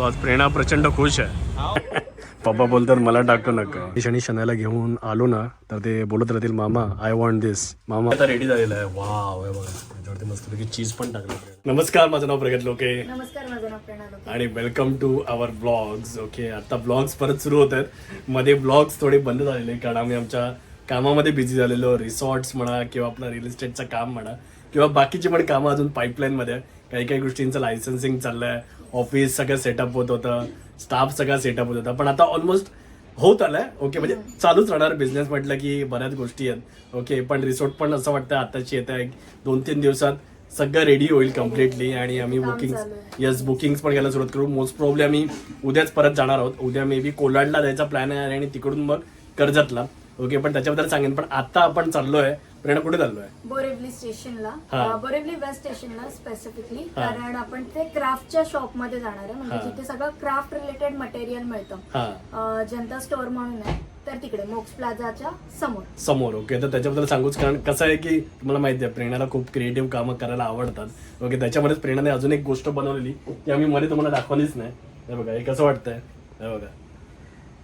So आज प्रेरणा प्रचंड खुश आहे. पप्पा बोलतात मला टाकू नका. आणि शनाला घेऊन आलो ना तर ते बोलत राहतील मामा आय वॉन्ट दिस मामा आता रेडी झालेला आहे. वाव हे बघा. त्याच्यावरती मस्त चीज पण टाकलं. नमस्कार माझं नाव प्रगत लोके. नमस्कार माझं नाव प्रेरणा लोके. आणि welcome to our blogs okay आता ब्लॉग्स परत सुरू होत आहेत. मध्ये ब्लॉग्स थोडे बंद झालेले कारण आम्ही आमच्या कामामध्ये बिझी झालेलो. रिसॉर्ट्स म्हणा किंवा आपलं रिअल इस्टेटचं काम म्हणा किंवा बाकीची पण कामं अजून पाईपलाईनमध्ये आहे. काही काही गोष्टींचं लायसन्सिंग चाललंय ऑफिस सगळं सेटअप होत होतं स्टाफ सगळा सेटअप होत होता. पण आता ऑलमोस्ट होत आलाय ओके म्हणजे चालूच राहणार बिझनेस म्हटलं की बऱ्याच गोष्टी आहेत. ओके पण रिसॉर्ट पण असं वाटतं आताची येत आहे दोन तीन दिवसात सगळं रेडी होईल कम्प्लिटली आणि आम्ही बुकिंग येस बुकिंग पण घ्यायला सुरुवात करू. मोस्ट प्रॉब्लेम आम्ही उद्याच परत जाणार आहोत. उद्या मे बी कोलाडला जायचा प्लॅन आहे आणि तिकडून मग कर्जतला. ओके पण त्याच्याबद्दल सांगेन. पण आता आपण चाललोय प्रेरणा कुठे चाललोय? बोरेवली स्टेशनला. हा. अं, बोरेवली वेस्ट स्टेशनला स्पेसिफिकली कारण आपण ते क्राफ्टच्या शॉपमध्ये जाणार आहे. म्हणजे हा. जिथे सगळं क्राफ्ट रिलेटेड मटेरियल मिळतं. हा. अं, जनता स्टोअर म्हणून आहे. तर तिकडे मोक्स प्लाझाच्या समोर. समोर ओके. तर त्याच्याबद्दल सांगूच कारण कसं आहे की तुम्हाला माहिती आहे प्रेरणाला खूप क्रिएटिव्ह कामं करायला आवडतात. ओके त्याच्यामध्येच प्रेरणाने अजून एक गोष्ट बनवलेली ती आम्ही मध्ये तुम्हाला दाखवलीच नाही. हे बघा हे कसं वाटतंय? हे बघा.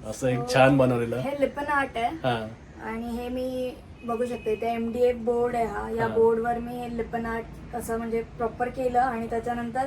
असं एक छान बनवलेलं. हे लिपन आर्ट आहे. हा. आणि हे मी बघू शकते ते एम डी एफ बोर्ड आहे हा. या हा. बोर्डवर मी हे लिपन आर्ट असं म्हणजे प्रॉपर केलं आणि त्याच्यानंतर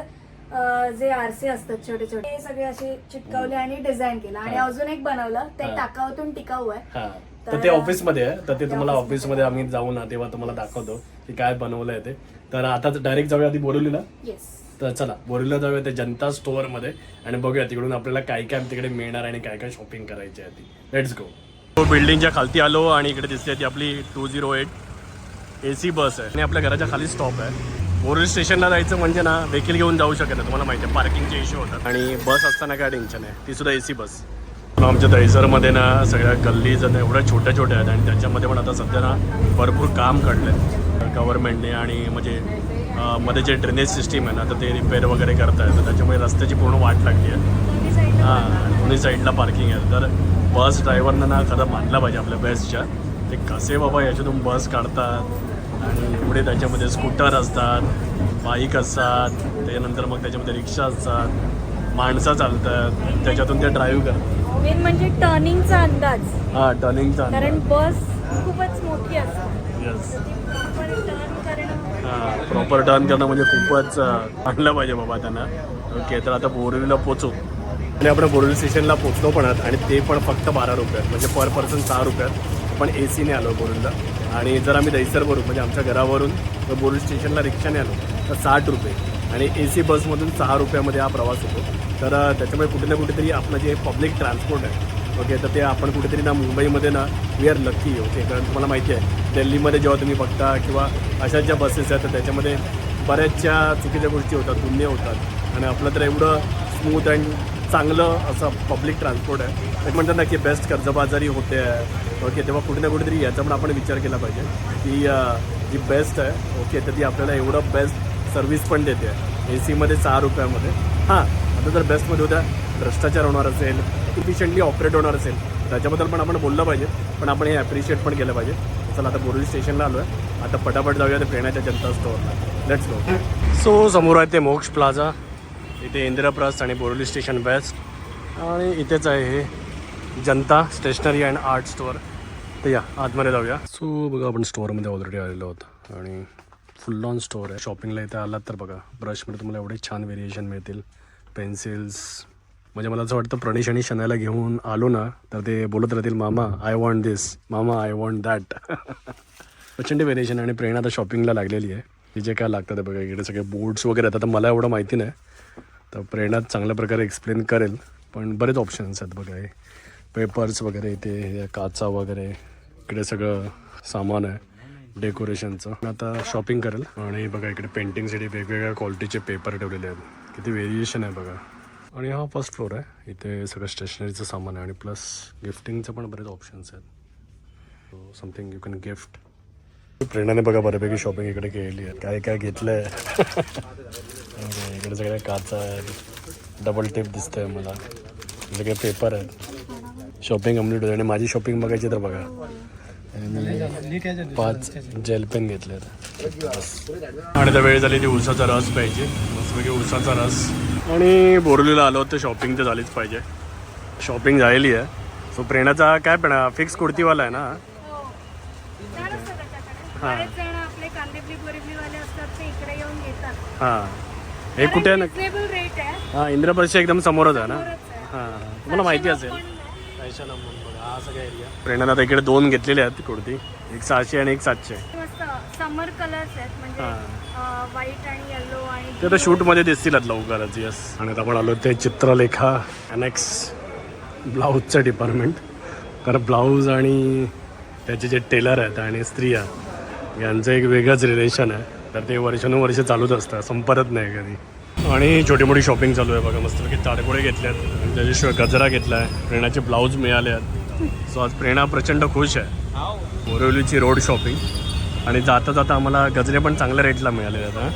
अं, जे आरसे असतात छोटे छोटे ते सगळे असे चिटकावले आणि डिझाईन केलं. आणि हा. अजून एक बनवलं ते हा. टाकाऊतून टिकाऊ आहे. हा. तर तर- ते ऑफिसमध्ये आहे. तर ते ते तुम्हाला ऑफिसमध्ये ऑफिसमध्ये आम्ही जाऊ ना तेव्हा तुम्हाला दाखवतो की काय बनवलंय ते. तर आता डायरेक्ट जाऊया आधी बोरवलीला येस तर चला बोरीला जाऊया ते जनता स्टोअरमध्ये आणि बघूया तिकडून आपल्याला काय काय तिकडे मिळणार आणि काय काय शॉपिंग करायची आहे ती. लेट्स गो बिल्डिंगच्या खालती आलो आणि इकडे दिसते ती आपली two zero eight A C bus आहे. आणि आपल्या घराच्या खाली स्टॉप आहे. बोरली स्टेशनला जायचं म्हणजे ना व्हेकल घेऊन जाऊ शकत नाही. तुम्हाला माहिती आहे पार्किंगचे इश्यू होतात. आणि बस असताना काय टेन्शन आहे? ती सुद्धा ए सी बस आमच्या दहिसरमध्ये ना सगळ्या गल्लीज आता एवढ्या छोट्या छोट्या आहेत. आणि त्याच्यामध्ये पण आता सध्या ना भरपूर काम काढलं गव्हर्नमेंटने आणि म्हणजे मध्ये जे ड्रेनेज सिस्टीम आहे ना तर ते रिपेअर वगैरे करतायत. तर त्याच्यामुळे रस्त्याची पूर्ण वाट लागली आहे. हां दोन्ही साईडला पार्किंग आहे. तर बस ड्रायव्हरना ना खरं मानलं पाहिजे आपल्या बसच्या ते कसे बाबा याच्यातून बस काढतात आणि एवढे त्याच्यामध्ये स्कूटर असतात बाईक असतात त्याच्यानंतर मग त्याच्यामध्ये रिक्षा असतात माणसं चालतात त्याच्यातून ते ड्राईव्ह करतात. मेन म्हणजे टर्निंगचा अंदाज. हां टर्निंगचा कारण बस खूपच मोठी असते. येस प्रॉपर टर्न करणं हां प्रॉपर म्हणजे खूपच आणलं पाहिजे बाबा त्यांना. ओके तर आता बोरिवलीला पोचू. आणि आपण बोरिवली स्टेशनला पोचलो पण आहात आणि ते पण फक्त बारा रुपयात म्हणजे पर पर्सन सहा रुपयात. पण ए सीने आलो बोरिवलीला. आणि जर आम्ही दहिसरवरून म्हणजे आमच्या घरावरून बोरिवली स्टेशनला रिक्षाने आलो तर साठ रुपये. आणि ए सी बसमधून सहा रुपयामध्ये हा प्रवास होतो. तर त्याच्यामुळे कुठे ना कुठेतरी आपलं जे पब्लिक ट्रान्सपोर्ट आहे ओके तर ते आपण कुठेतरी ना मुंबईमध्ये ना वी आर लकी ओके कारण तुम्हाला माहिती आहे दिल्लीमध्ये जेव्हा तुम्ही बघता किंवा अशा ज्या बसेस आहेत तर त्याच्यामध्ये बऱ्याचशा चुकीच्या गोष्टी होतात गुन्हे होतात. आणि आपलं तर एवढं स्मूथ अँड चांगलं असं पब्लिक ट्रान्सपोर्ट आहे. एक म्हणतात ना की बेस्ट कर्जबाजारी होते. आहे ओके तेव्हा कुठे ना कुठेतरी याचा पण आपण विचार केला पाहिजे. की जी बेस्ट आहे ओके तर ती आपल्याला एवढं बेस्ट सर्व्हिस पण देते. ए सीमध्ये सहा रुपयामध्ये. हां आता जर बेस्टमध्ये होत्या भ्रष्टाचार होणार असेल इफिशियंटली ऑपरेट होणार असेल त्याच्याबद्दल पण आपण बोललं पाहिजे पण आपण हे ॲप्रिशिएट पण केलं पाहिजे. चला आता बोरिवली स्टेशनला आलो आहे आता पटापट जाऊया ते प्रेरणाच्या जनता स्टोअरला लेट्स गो सो समोर आहे ते मोक्ष प्लाझा इथे इंदिराप्रस्थ आणि बोरिवली स्टेशन बेस्ट आणि इथेच आहे हे Janata stationery and art store तर या आतमध्ये जाऊया. सो बघा आपण स्टोअरमध्ये ऑलरेडी आलेलो आहोत. आणि फुल ऑन स्टोअर आहे. शॉपिंगला इथे आलात तर बघा ब्रशमध्ये तुम्हाला एवढे छान व्हेरिएशन मिळतील. पेन्सिल्स म्हणजे मला असं वाटतं प्रणेश आणि शनायला घेऊन आलो ना तर ते बोलत राहतील मामा आय वॉन्ट दिस मामा आय वॉन्ट दॅट प्रचंड व्हेरिएशन आणि प्रेरणा आता शॉपिंगला लागलेली आहे. की जे काय लागतं ते बघा इकडे सगळे बोर्ड्स वगैरे आता आता मला एवढं माहिती नाही. तर प्रेरणा चांगल्या प्रकारे एक्सप्लेन करेल. पण बरेच ऑप्शन्स आहेत बघा हे. पेपर्स वगैरे इथे हे काचा वगैरे. इकडे सगळं सामान आहे डेकोरेशनचं आता शॉपिंग करेल. आणि बघा इकडे पेंटिंगसाठी वेगवेगळ्या क्वालिटीचे पेपर ठेवलेले आहेत. किती व्हेरिएशन आहे बघा. आणि हा फर्स्ट फ्लोर आहे. इथे सगळं स्टेशनरीचं सामान आहे आणि प्लस गिफ्टिंगचं पण बरेच ऑप्शन्स आहेत. So something you can gift प्रेरणाने बघा बऱ्यापैकी शॉपिंग इकडे केलेली आहे काय काय घेतलं आहे इकडे सगळ्या काचा आहेत. डबल टेप दिसतंय मला. सगळे पेपर आहेत. शॉपिंग कंप्लीट होते आणि माझी शॉपिंग बघायची तर बघा. आणि पाच जेल पेन घेतले आणि तर वेळ झाली ती उसाचा रस प्यायची. मस्तपैकी उसाचा रस. आणि बोरलीला आलो तर शॉपिंग तर झालीच पाहिजे. शॉपिंग झालेली आहे. सो प्रेरणाचा काय पण फिक्स कुर्तीवाला आहे ना? हो. हा. हां. हे कुठे आहे ना? रिजनेबल रेट आहे. हां इंद्रप्रस्थ एकदम समोरच आहे ना. हां. तुम्हाला माहिती असेल. हा सगळा एरिया प्रेरणानं आता इकडे दोन घेतलेले आहेत कुर्ती. एक सहाशे आणि एक सातशे. मस्त समर कलर्स आहेत म्हणजे हां. व्हाईट आणि येलो आणि ते आता शूटमध्ये दिसतील आता लवकरच यस आणि आता आपण आलो ते चित्रलेखा अनेक्स ब्लाऊजचं डिपार्टमेंट कारण ब्लाऊज आणि त्याचे जे टेलर आहेत आणि स्त्रिया यांचं एक वेगळंच रिलेशन आहे. तर ते वर्षानुवर्ष चालूच असतं संपतच नाही कधी. आणि छोटी मोठी शॉपिंग चालू आहे बघा मस्तपैकी ताडगोळे घेतल्यात. आणि त्याच्याशिवाय गजरा घेतला आहे प्रेरणाचे ब्लाऊज मिळाले आहेत सो आज प्रेरणा प्रचंड खुश आहे. बोरिवलीची रोड शॉपिंग आणि जाता जाता आम्हाला गजरे पण चांगल्या रेटला मिळाले हां. सगळं.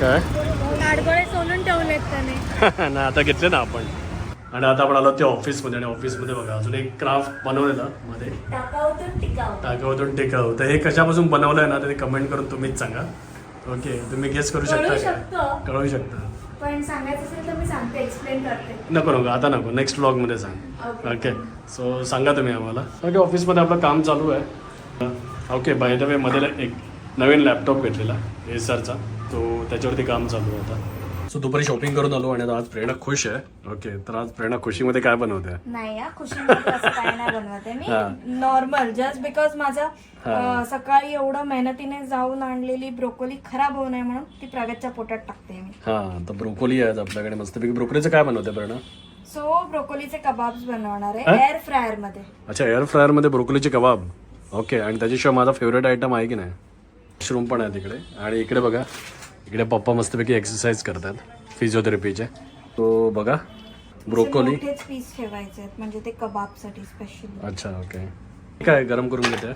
काय? ना आता घेतले ना आपण. आणि आता आपण आलो ते ऑफिसमध्ये आणि ऑफिसमध्ये बघा अजून एक क्राफ्ट बनवलेला मध्ये. टाकावतून टिकाऊ. तर हे कशापासून बनवलं आहे ना ते कमेंट करून तुम्हीच सांगा. ओके तुम्ही गेस करू? शकतो कळवू शकता. पण सांगायचं असेल तर मी सांगते एक्सप्लेन करते. नको नको आता नको. नेक्स्ट व्लॉगमध्ये सांग. Okay. ओके सो सांगा तुम्ही आम्हाला. ओके ऑफिसमध्ये आपलं काम चालू आहे. ओके बाय द वे मध्ये एक नवीन लॅपटॉप घेतलेला एसरचा तो त्याच्यावरती काम चालू आहे आता. सो दुपारी शॉपिंग करून आलो आणि आज प्रेरणा खुश आहे. ओके तर आज प्रेरणा खुशीमध्ये काय बनवते? नाही खुशीमध्ये काय नाही बनवते हा. मी नॉर्मल जस्ट बिकॉज माझं. अं, सकाळी एवढं मेहनतीने जाऊन आणलेली ब्रोकोली खराब होऊ नये म्हणून ती प्रगतच्या पोटात टाकते मी. हां तर ब्रोकोली आहे आज आपल्याकडे मस्तपैकी ब्रोकोलीचं काय बनवते प्रेरणा? सो ब्रोकोलीचे कबाब्स बनवणार? आहे एअर फ्रायरमध्ये. अच्छा एअर फ्रायरमध्ये ब्रोकोलीचे कबाब. ओके आणि त्याच्याशिवाय माझा फेवरेट आयटम आहे की नाही? मशरूम पण आहे तिकडे. आणि इकडे बघा. इकडे पप्पा मस्तपैकी एक्सरसाइज करतात. फिजिओथेरपीचे तो बघा ब्रोकोली मोठेच पीस ठेवायचे आहेत म्हणजे ते कबाबसाठी स्पेशली अच्छा ओके काय गरम करून घेते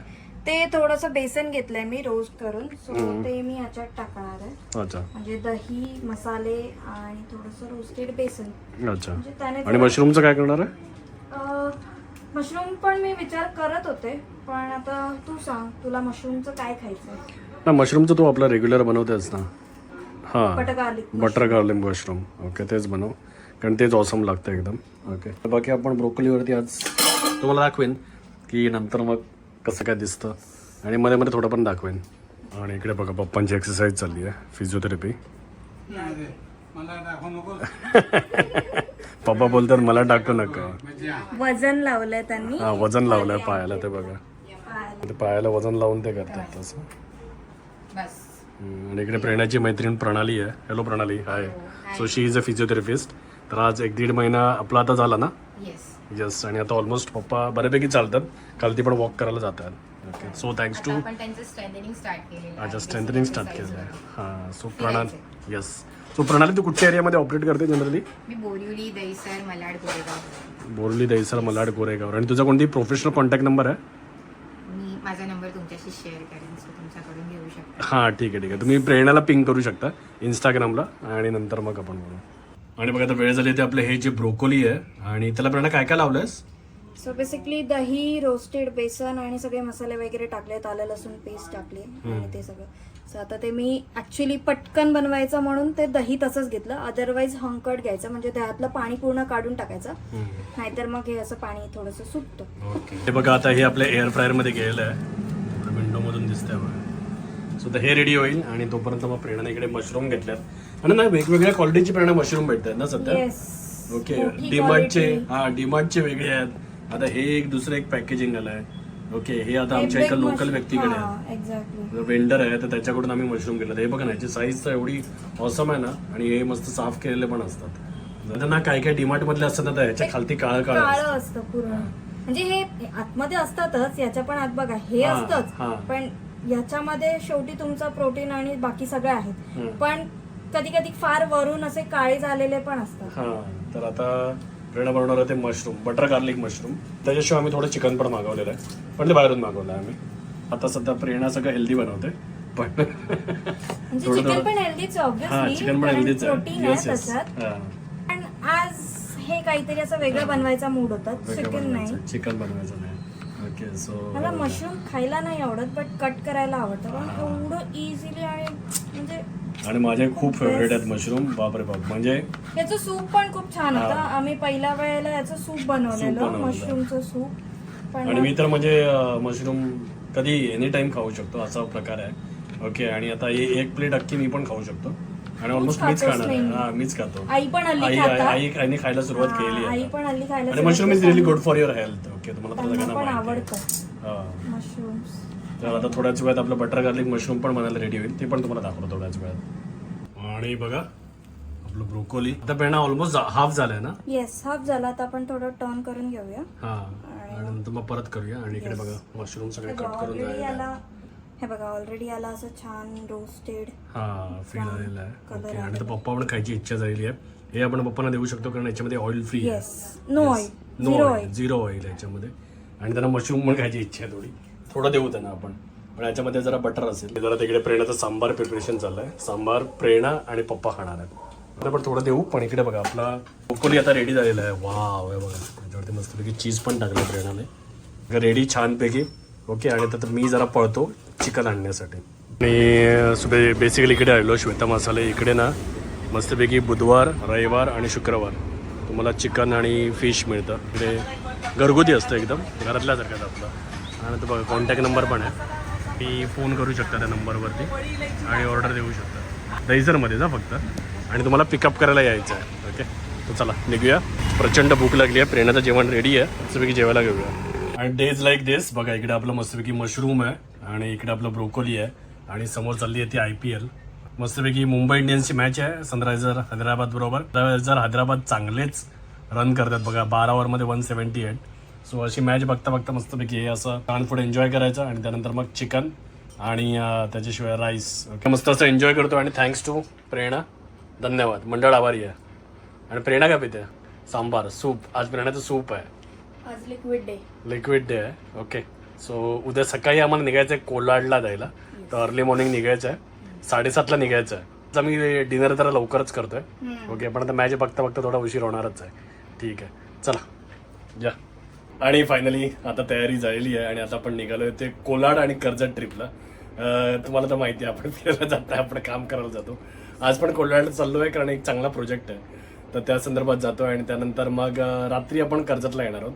ते थोडंसं बेसन घेतलंय मी रोस्ट करून सो ते मी ह्याच्यात टाकणार आहे. अच्छा. म्हणजे दही मसाले आणि थोडंसं रोस्टेड बेसन. अच्छा. म्हणजे त्याने आणि मशरूमचं काय करणार आहे? मशरूम पण मी विचार करत होते पण आता तू सांग तुला मशरूमचं काय खायचंय? ना मशरूमचं तू आपला रेग्युलर बनवतेस ना. हां butter garlic butter garlic mushroom okay तेच बनव. कारण तेच ऑसम लागतं एकदम. ओके बाकी आपण ब्रोकोलीवरती आज तुम्हाला दाखवेन की नंतर मग कसं काय दिसतं. आणि मध्ये मध्ये थोडं पण दाखवेन. आणि इकडे बघा पप्पांची एक्सरसाइज चालली आहे फिजिओथेरपी पप्पा बोलतात मला टाकू नका. वजन लावलंय त्यांनी. हा वजन लावलंय पायाला ते बघा. पायाला. ते पायाला वजन लावून ते करतात तसं हम्म, आणि इकडे प्रेरणाची मैत्रीण प्रणाली आहे. Hello Pranali. Hi so she is a physiotherapist तर आज एक दीड महिना आपला आता झाला ना? येस आणि आता ऑलमोस्ट पप्पा बऱ्यापैकी चालतात. काल ती पण वॉक करायला जातात. ओके सो थँक्स टू अच्छा स्ट्रेंथनिंग स्टार्ट केलं आहे. हां सो प्रणाली येस सो प्रणाली तू कुठच्या एरियामध्ये ऑपरेट करते जनरली बोरिवली दहीसर मलाड गोरेगाव बोरली दहिसर मलाड गोरेगाव आणि तुझा कोणती प्रोफेशनल कॉन्टॅक्ट नंबर आहे? मी माझा नंबर तुमच्याशी शेअर करेन. सो तुमच्याकडून हां ठीक आहे ठीक आहे. तुम्ही प्रेरणाला पिंग करू शकता इंस्टाग्रामला आणि नंतर मग आपण बोलू. आणि बघा आता वेळ झाली ते आपले हे जे ब्रोकोली आहे आणि त्याला प्रेरणा काय काय लावलंयस? सो बेसिकली दही रोस्टेड बेसन आणि सगळे मसाले वगैरे टाकलेत आलं लसूण पेस्ट टाकली आणि ते सगळं. सो आता ते मी ऍक्च्युली पटकन बनवायचं म्हणून ते दही तसंच घेतलं. अदरवाईज हंकट घ्यायचं म्हणजे दह्यातलं पाणी पूर्ण काढून टाकायचं. नाहीतर मग हे असं पाणी थोडंसं सुटतं. हे बघा आता हे आपल्या एअर फ्रायरमध्ये गेलेलं आहे. विंडोमधून दिसतंय बघा. सो तर हे रेडी होईल आणि तोपर्यंत मग प्रेरणाने इकडे मशरूम घेतल्यात. आणि ना वेगवेगळ्या क्वालिटीची प्रेरणा मशरूम भेटतात ना सध्या? ओके डीमार्टचे हा डीमार्टचे वेगळे आहेत. आता हे एक दुसरं एक पॅकेजिंग आलं आहे ओके हे आता आमच्या एका लोकल व्यक्तीकडे आहे वेंडर आहे तर त्याच्याकडून आम्ही मशरूम घेतलं. हे बघा ना याची साईज तर एवढी ऑसम आहे ना आणि हे मस्त साफ केलेले पण असतात. ना काय काय डीमार्ट मधले असतात ना ह्याच्या खालती काळं काळं असतं. पूर्ण. म्हणजे हे आतमध्ये असतातच याच्या पण आत बघा हे असतंच. पण याच्यामध्ये शेवटी तुमचं प्रोटीन आणि बाकी सगळे आहेत हम्म. पण कधी कधी फार वरून असे काळे झालेले पण असतात. हा तर आता प्रेरणा बनवणार आहे ते मशरूम बटर गार्लिक मशरूम त्याच्याशिवाय आम्ही थोडं चिकन पण मागवलेलं आहे. पण ते बाहेरून मागवलं आहे आम्ही. आता सध्या प्रेरणा सगळं हेल्दी बनवते. पण म्हणजे थोडं चिकन थोडं- पण हेल्दीच हा चिकन पण हेल्दीच प्रोटीन आहे. आहे येस येस त्याच्यात. पण आज हे काहीतरी असं वेगळं बनवायचा मूड होता. चिकन नाही. चिकन बनवायचं नाही. ओके सो मला मशरूम खायला नाही आवडत बट कट करायला आवडतं. पण एवढं इझिली आणि म्हणजे आणि माझे खूप फेवरेट आहेत मशरूम बापरे बाप. म्हणजे याचं सूप पण खूप छान होतं. आम्ही पहिल्या वेळेला याचं सूप बनवलेलं बनवलेलं. मशरूमचं सूप आणि पण मी तर म्हणजे मशरूम कधी एनी टाइम खाऊ शकतो असा प्रकार आहे. ओके आणि आता हे एक प्लेट अख्खी मी पण खाऊ शकतो. आणि ऑलमोस्ट मीच खाणार. हा मीच खातो. आई पण हल्ली आई खातात. आई आईने खायला सुरुवात हा, केली आई पण हल्ली खायला आणि mushroom is really. Good for your health okay तुम्हाला त्यांना सगळ्यांना आवडतं. हा. मशरूम्स तर आता थोड्याच वेळात आपलं बटर गार्लिक मशरूम पण बनायला रेडी होईल. ते पण तुम्हाला दाखवतो थोड्याच वेळात. आणि बघा आपलं ब्रोकोली आता पेणा ऑलमोस्ट हाफ झालाय ना? येस हाफ झाला. आता आपण थोडं टर्न करून घेऊया. हा. आणि नंतर मग परत करूया. आणि इकडे बघा मशरूम सगळे कट करून ऑलरेडी झालेले याला आहे. हे बघा ऑलरेडी याला असं छान रोस्टेड हा फील आलेला आहे. ओके आणि तर पप्पा पण खायची इच्छा झालेली आहे. हे आपण पप्पांना देऊ शकतो कारण याच्यामध्ये ऑइल फ्री आहे. Yes no oil no zero oil oil zero oil याच्यामध्ये. आणि त्यांना मशरूम पण खायची इच्छा आहे थोडी. थोडं देऊ त्यांना आपण. पण याच्यामध्ये जरा बटर असेल. जरा तिकडे प्रेरणाचं सांबार प्रिपरेशन चाललंय. सांबार प्रेरणा आणि पप्पा खाणार आहेत. आता पण थोडं देऊ पण इकडे बघा आपला ब्रोकोली आता रेडी झालेला आहे. वाव हे बघा. त्याच्यावरती मस्तपैकी चीज पण टाकलं प्रेरणाने. रेडी छानपैकी. ओके आणि तर मी जरा पळतो चिकन आणण्यासाठी. आणि बेसिकली इकडे आलेलो श्वेता मसाले इकडे ना. मस्तपैकी बुधवार रविवार आणि शुक्रवार तुम्हाला चिकन आणि फिश मिळतं. इकडे घरगुती असतं एकदम घरातल्यासारखंच आपलं. आणि तो बघा कॉन्टॅक्ट नंबर पण आहे. मी फोन करू शकता त्या नंबरवरती आणि ऑर्डर देऊ शकता. दहीसरमध्येच जा फक्त. आणि तुम्हाला पिकअप करायला यायचं आहे. ओके तर चला निघूया. प्रचंड भूक लागली आहे. प्रेरणाचं जेवण रेडी आहे. मस्तपैकी जेवायला घेऊया. अँड डेज लाईक दिस बघा इकडे आपलं मस्तपैकी मशरूम आहे आणि इकडे आपलं ब्रोकोली आहे आणि समोर चालली आहे ती आय पी एल मस्तपैकी मुंबई इंडियन्सची मॅच आहे सनरायझर हैदराबाद बरोबर. सनरायझर हैदराबाद चांगलेच रन करतात बघा बारा ओव्हरमध्ये वन सेवन्टी एट सो अशी मॅच बघता बघता मस्तपैकी हे असं कान फूड एन्जॉय करायचं आणि त्यानंतर मग चिकन आणि त्याच्याशिवाय राईस ओके मस्त असं एन्जॉय करतो आणि थँक्स टू प्रेरणा. धन्यवाद. मंडळ आभारी आहे. आणि प्रेरणा का पिते? सांबार सूप. आज प्रेरणाचं सूप आहे. आज लिक्विड डे लिक्विड डे आहे. ओके सो उद्या सकाळी आम्हाला निघायचं आहे कोलाडला जायला. तर अर्ली मॉर्निंग निघायचं आहे साडेसातला निघायचं आहे मी डिनर जरा लवकरच करतोय. ओके पण आता मॅच बघता बघता थोडा उशीर होणारच आहे. ठीक आहे. चला. जा आणि फायनली आता तयारी झालेली आहे आणि आता आपण निघालोय ते कोलाड आणि कर्जत ट्रिपला तुम्हाला तर माहिती आहे आपण फिरायला जात आपण काम करायला जातो. आज पण कोलाडला चाललो आहे कारण एक चांगला प्रोजेक्ट आहे. तर त्या संदर्भात जातो आणि त्यानंतर मग रात्री आपण कर्जतला येणार आहोत.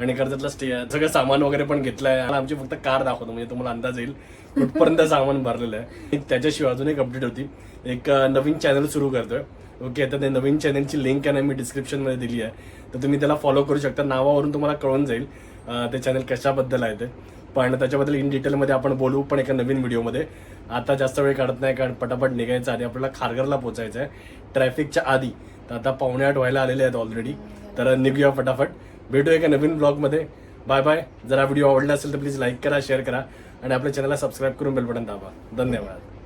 आणि कर्जतला स्टे सगळं सामान वगैरे पण घेतलंय. आणि आमची फक्त कार दाखवतो म्हणजे तुम्हाला अंदाज येईल. कुठपर्यंत सामान भरलेलं आहे. त्याच्याशिवाय अजून एक अपडेट होती. एक नवीन चॅनल सुरू करतोय. ओके तर त्या नवीन चॅनलची लिंक आहे ना मी डिस्क्रिप्शनमध्ये दिली आहे. तर तुम्ही त्याला फॉलो करू शकता. नावावरून तुम्हाला कळून जाईल ते चॅनल कशाबद्दल आहे ते. पण त्याच्याबद्दल इन डिटेलमध्ये आपण बोलू पण एका नवीन व्हिडिओमध्ये आता जास्त वेळ काढत नाही कारण पटापट निघायचं आधी आपल्याला खारघरला पोहोचायचं आहे ट्रॅफिकच्या आधी. तर आता पावणे आठ व्हायला आलेले आहेत ऑलरेडी तर निघूया फटाफट भेटू एका नवीन ब्लॉगमध्ये. बाय बाय जर हा व्हिडिओ आवडला असेल तर प्लीज लाईक करा शेअर करा. आणि आपल्या चॅनलला सबस्क्राईब करून बेल बटन दाबा. धन्यवाद.